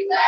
দেখতে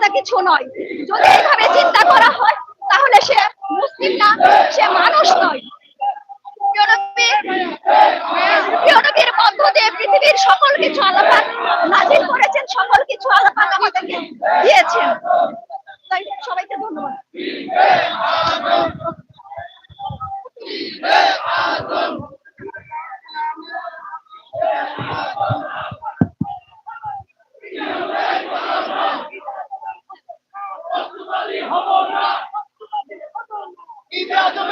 আলাদা কিছু নয়। যদি এইভাবে চিন্তা করা হয়, তাহলে সে মুসলিম না, সে মানুষ নয়। প্রিয় নবী মধ্য দিয়ে পৃথিবীর সকল কিছু নাজিল করেছেন, সকল কিছু দিয়েছেন। তাই সবাইকে জিন্দাবাদ জিন্দাবাদ ঈদে আজম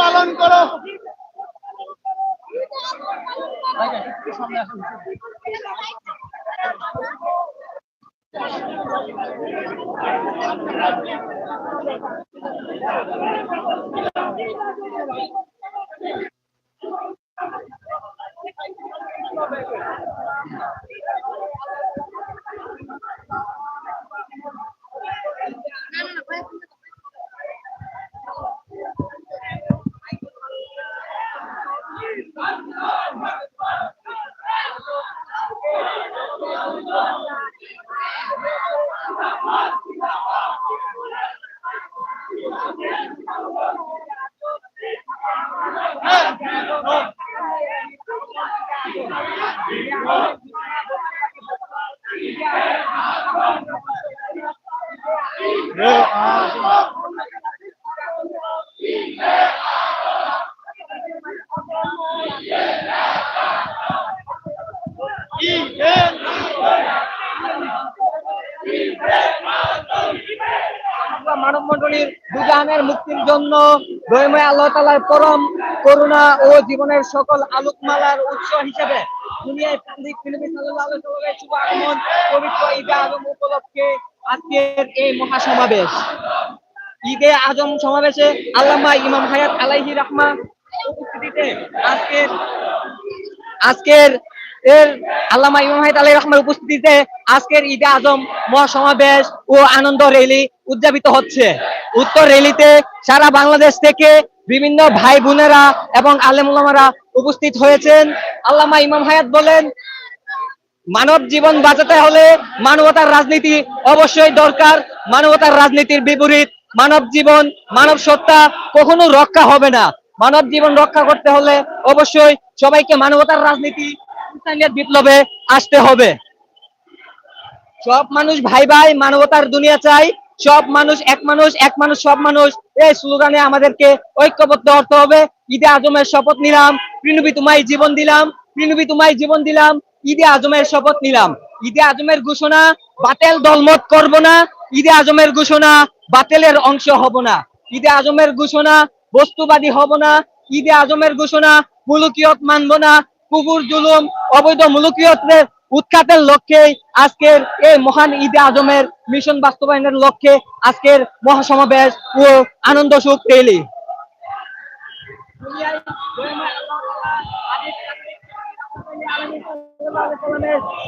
পালন করো। মানব মন্ডলীর দুজাহানের মুক্তির জন্য দয়ময় আল্লাহ তালার পরম করুণা ও জীবনের সকল আলোকমালার উৎস হিসেবে আজকের আল্লামা ইমাম হায়াত আলাইহি উপস্থিতিতে আজকের রহমার উপস্থিতিতে আজকের ঈদে আজম মহাসমাবেশ ও আনন্দ র্যালি উদযাপিত হচ্ছে। উত্তর র্যালিতে সারা বাংলাদেশ থেকে বিভিন্ন ভাই বোনেরা এবং আলেমুলামারা উপস্থিত হয়েছেন। আল্লামা ইমাম হায়াত বলেন, মানব জীবন বাঁচাতে হলে মানবতার রাজনীতি অবশ্যই দরকার। মানবতার রাজনীতির বিপরীত, মানব জীবন, মানব সত্তা কখনো রক্ষা হবে না। মানব জীবন রক্ষা করতে হলে অবশ্যই সবাইকে মানবতার রাজনীতি বিপ্লবে আসতে হবে। সব মানুষ ভাই ভাই মানবতার দুনিয়া চাই। সব মানুষ এক মানুষ এক মানুষ, সব মানুষ। এই স্লোগানে আমাদেরকে ঐক্যবদ্ধ হতে হবে। ঈদে আজমের শপথ নিলাম। প্রিনবী তোমায় জীবন দিলাম। প্রিনবী তোমায় জীবন দিলাম। ঈদে আজমের শপথ নিলাম। ঈদে আজমের ঘোষণা, বাতেল দলমত করব না। ঈদে আজমের ঘোষণা, বাতেলের অংশ হব না। ঈদে আজমের ঘোষণা, বস্তুবাদী হব না। ঈদে আজমের ঘোষণা, মুলুকিয়ত মানব না। কুকুর জুলুম, অবৈধ মুলুকিয়তের উৎখাতের লক্ষ্যে আজকের এই মহান ঈদে আজমের মিশন বাস্তবায়নের লক্ষ্যে আজকের মহাসমাবেশ ও আনন্দ সুখ রেলি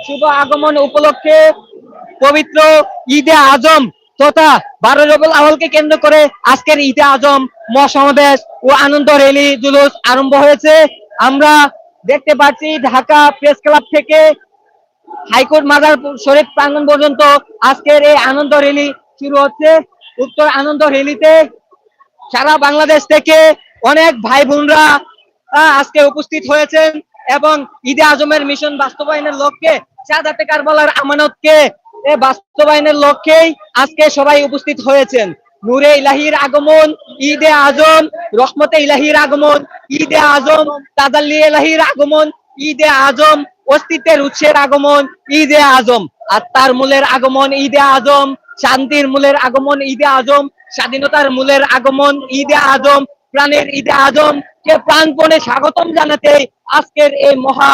শুভ আগমন উপলক্ষে পবিত্র ঈদে আজম তথা বারো রবিউল আওয়ালকে কেন্দ্র করে আজকের ঈদে আজম মহাসমাবেশ ও আনন্দ রেলি জুলুস আরম্ভ হয়েছে। আমরা দেখতে পাচ্ছি ঢাকা প্রেস ক্লাব থেকে হাইকোর্ট মাজার শরীফ প্রাঙ্গণ পর্যন্ত আজকের এই আনন্দ র্যালি শুরু হচ্ছে। উত্তর আনন্দ র্যালিতে সারা বাংলাদেশ থেকে অনেক ভাই বোনরা আজকে উপস্থিত হয়েছেন এবং ঈদে আজমের মিশন বাস্তবায়নের লক্ষ্যে সাদাতে কারবালার আমানতকে বাস্তবায়নের লক্ষ্যেই আজকে সবাই উপস্থিত হয়েছেন। নূরে ইলাহির আগমন, ঈদে আজম, রহমতে ইলাহির আগমন, ঈদে আজম, তাজাল্লি ইলাহির আগমন, ঈদে আজম অস্তিত্বের উৎসের আগমন ঈদে আজম। আত্মার মূলের আগমন ঈদে আজম, শান্তির মূলের আগমন ঈদে আজম, স্বাধীনতার মূলের আগমন ঈদে আজম, প্রাণের ঈদে আজম। কে প্রাণপণে স্বাগতম জানাতে আজকের এই মহা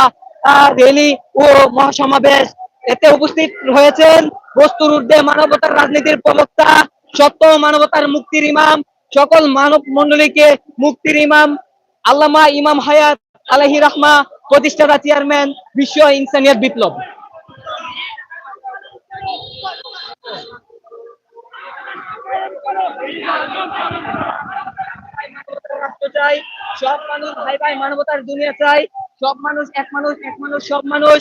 র্যালি ও মহাসমাবেশ। এতে উপস্থিত হয়েছেন বস্তুর ঊর্ধ্বে মানবতার রাজনীতির প্রবক্তা, সত্য মানবতার মুক্তির ইমাম, সকল মানব মন্ডলীকে মুক্তির ইমাম, আল্লামা ইমাম হায়াত আলহি রহমা প্রতিষ্ঠাতা চেয়ারম্যান বিশ্ব ইনসানিয়াত বিপ্লব। মানুষ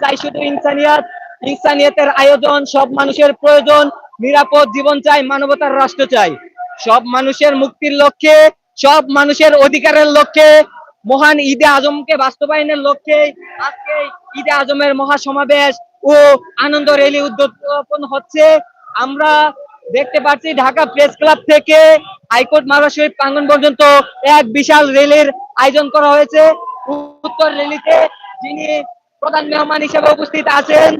চাই শুধু ইনসানিয়াত। ইনসানিয়াতের আয়োজন সব মানুষের প্রয়োজন। নিরাপদ জীবন চাই, মানবতার রাষ্ট্র চাই। সব মানুষের মুক্তির লক্ষ্যে, সব মানুষের অধিকারের লক্ষ্যে মহান ঈদে আজমকে বাস্তবায়নের লক্ষ্যে আজকে ঈদে আজমের মহাসমাবেশ ও আনন্দ রেলি উদ্যাপন হচ্ছে। আমরা দেখতে পাচ্ছি ঢাকা প্রেস ক্লাব থেকে হাইকোর্ট মারা শরীফ প্রাঙ্গন পর্যন্ত এক বিশাল রেলের আয়োজন করা হয়েছে। উত্তর রেলিতে যিনি প্রধান মেহমান হিসেবে উপস্থিত আছেন,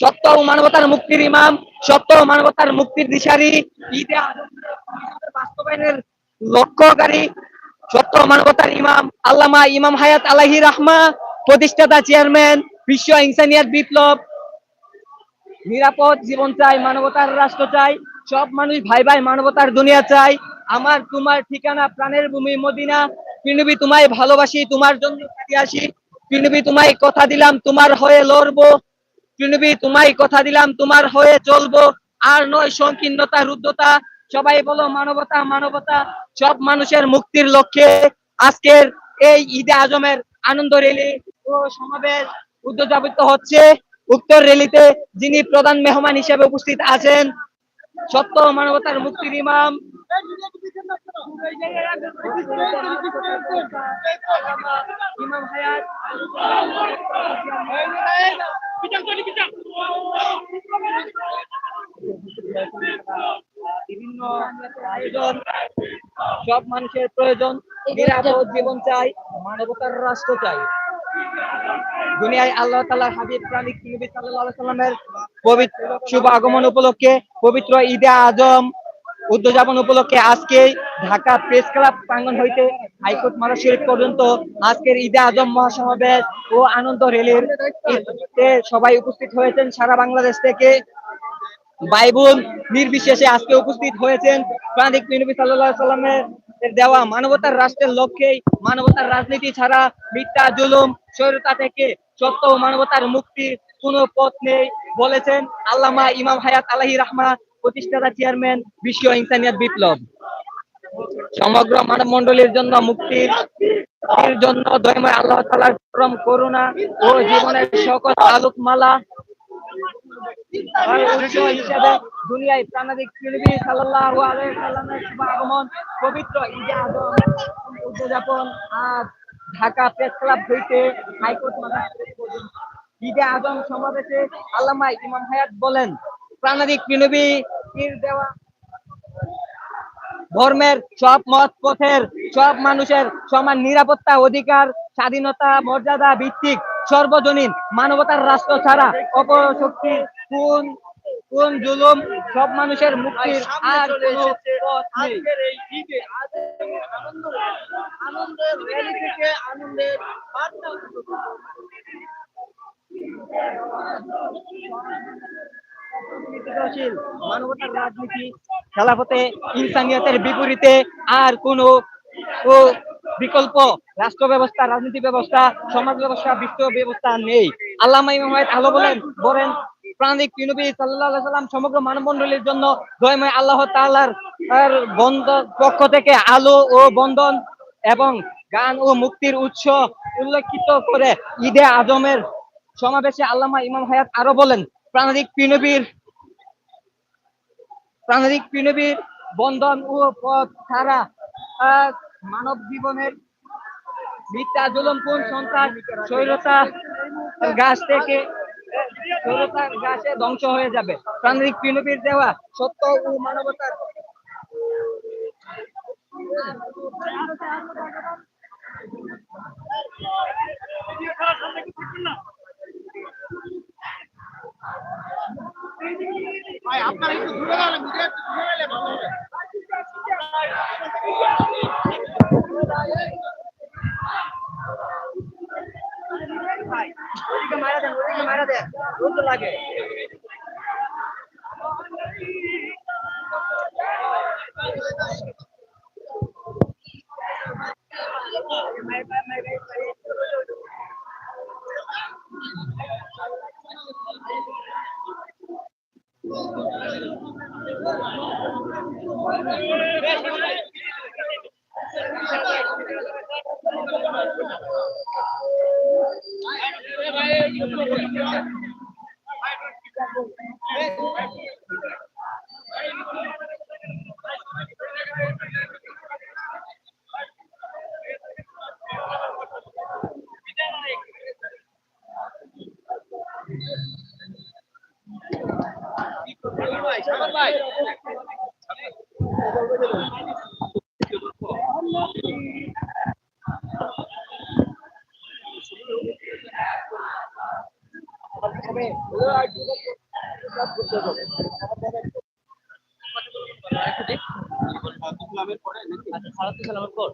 সত্য ও মানবতার মুক্তির ইমাম, সত্য ও মানবতার মুক্তির দিশারি, ঈদে আজমের বাস্তবায়নের লক্ষ্যকারী সত্য মানবতার ইমাম আল্লামা ইমাম হায়াত আলাহি রাহমা, প্রতিষ্ঠাতা চেয়ারম্যান, বিশ্ব ইনসানিয়াত বিপ্লব। নিরাপদ জীবন চাই, মানবতার রাষ্ট্র চাই, সব মানুষ ভাই ভাই মানবতার দুনিয়া চাই। আমার, তোমার ঠিকানা প্রাণের ভূমি মদিনা। পিনবি, তোমায় ভালোবাসি, তোমার জন্য আসি। পিনবি, তোমায় কথা দিলাম, তোমার হয়ে লড়বো। পিনবি, তোমায় কথা দিলাম, তোমার হয়ে চলবো। আর নয়, সংকীর্ণতা, রুদ্ধতা। সবাই বলো, মানবতা মানবতা, সব মানুষের মুক্তির লক্ষ্যে আজকের এই ঈদে আজমের আনন্দ রেলি ও সমাবেশ উদ্যোজিত হচ্ছে। উত্তর রেলিতে যিনি প্রধান মেহমান হিসেবে উপস্থিত আছেন, সত্য মানবতার মুক্তির ইমাম। ইমাম হায়াত। বিভিন্ন আয়োজন, সব মানুষের প্রয়োজন, নিরাপদ জীবন চাই, মানবতার রাষ্ট্র চাই। দুনিয়ায় আল্লাহ তাআলার হাবিব, প্রাণিক নবী আলাইহি সাল্লামের পবিত্র শুভ আগমন উপলক্ষে, পবিত্র ঈদে আজম উদ্যাপন উপলক্ষে আজকে ঢাকা প্রেস ক্লাব প্রাঙ্গণ হইতে হাইকোর্ট শরীফ পর্যন্ত আজকের ঈদে আজম মহাসমাবেশ ও আনন্দ র্যালির ঈদে সবাই উপস্থিত হয়েছেন সারা বাংলাদেশ থেকে। ভাই বোন নির্বিশেষে আজকে উপস্থিত হয়েছেন প্রাণিক নবী সাল্লাল্লাহু আলাইহি সাল্লামের দেওয়া মানবতার রাষ্ট্রের লক্ষ্যেই। মানবতার রাজনীতি ছাড়া মিথ্যা, জুলুম স্বৈরতা থেকে সত্য মানবতার মুক্তির কোনো পথ নেই বলেছেন আল্লামা ইমাম হায়াত আলাহি রাহমা, প্রতিষ্ঠাতা চেয়ারম্যান বিশ্ব ইনসানিয়াত বিপ্লব। সমগ্র মানব মন্ডলীর জন্য মুক্তির জন্য দয়ময় আল্লাহ পরম করুণা ও জীবনের সকল আলোকমালা দুনিয়ায় প্রাণাদিক সাল্লাল্লাহু আলাইহি সাল্লামের আগমন পবিত্র উদযাপন আজ ঢাকা প্রেস ক্লাব হইতে হাইকোর্ট পর্যন্ত। ঈদে আজম সমাবেশে আল্লামা ইমাম হায়াত বলেন প্রাণাদিক দেওয়া ধর্মের সব মত পথের সব মানুষের সমান নিরাপত্তা অধিকার, স্বাধীনতা, মর্যাদা ভিত্তিক, সর্বজনীন মানবতার রাষ্ট্র ছাড়া অপশক্তি কোন কোন জুলুম? সব মানুষের মুক্তির আর কোনো পথ নেই। আজকের এই ঈদে আনন্দ আনন্দের র্যালি থেকে আনন্দের বার্তা। বিকশীল মানবতার রাজনীতি খেলাফতে ইনসানিয়তের বিপরীতে আর কোনো বিকল্প রাষ্ট্র ব্যবস্থা রাজনীতি ব্যবস্থা সমাজ ব্যবস্থা বিশ্ব ব্যবস্থা নেই। আল্লামা ইমাম আলো বলেন বলেন প্রাণিক নবী সাল্লাম সমগ্র জন্য দয়ময় আল্লাহ বন্ধন পক্ষ থেকে আলো ও বন্ধন এবং গান ও মুক্তির উৎস উল্লেখিত করে ঈদে আজমের সমাবেশে আল্লামা ইমাম হায়াত আরও বলেন, প্রাণিক নবীর প্রাণিক পৃণবীর বন্ধন ও পথ ছাড়া মানব জীবনের মিথ্যা জুলুম কোন সন্তান স্বৈরতা, গাছ থেকে ধ্বংস হয়ে যাবে। প্রাণিক পৃণবীর দেওয়া সত্য ও মানবতার আপনারা একটু মিডিয়া একটু দূরে গেলে ভালো হবে। ওদিকে মারা দেন ওদিকে মারা দেন। লাগে। সালামের পরে আচ্ছা সালাতুল সালামের পর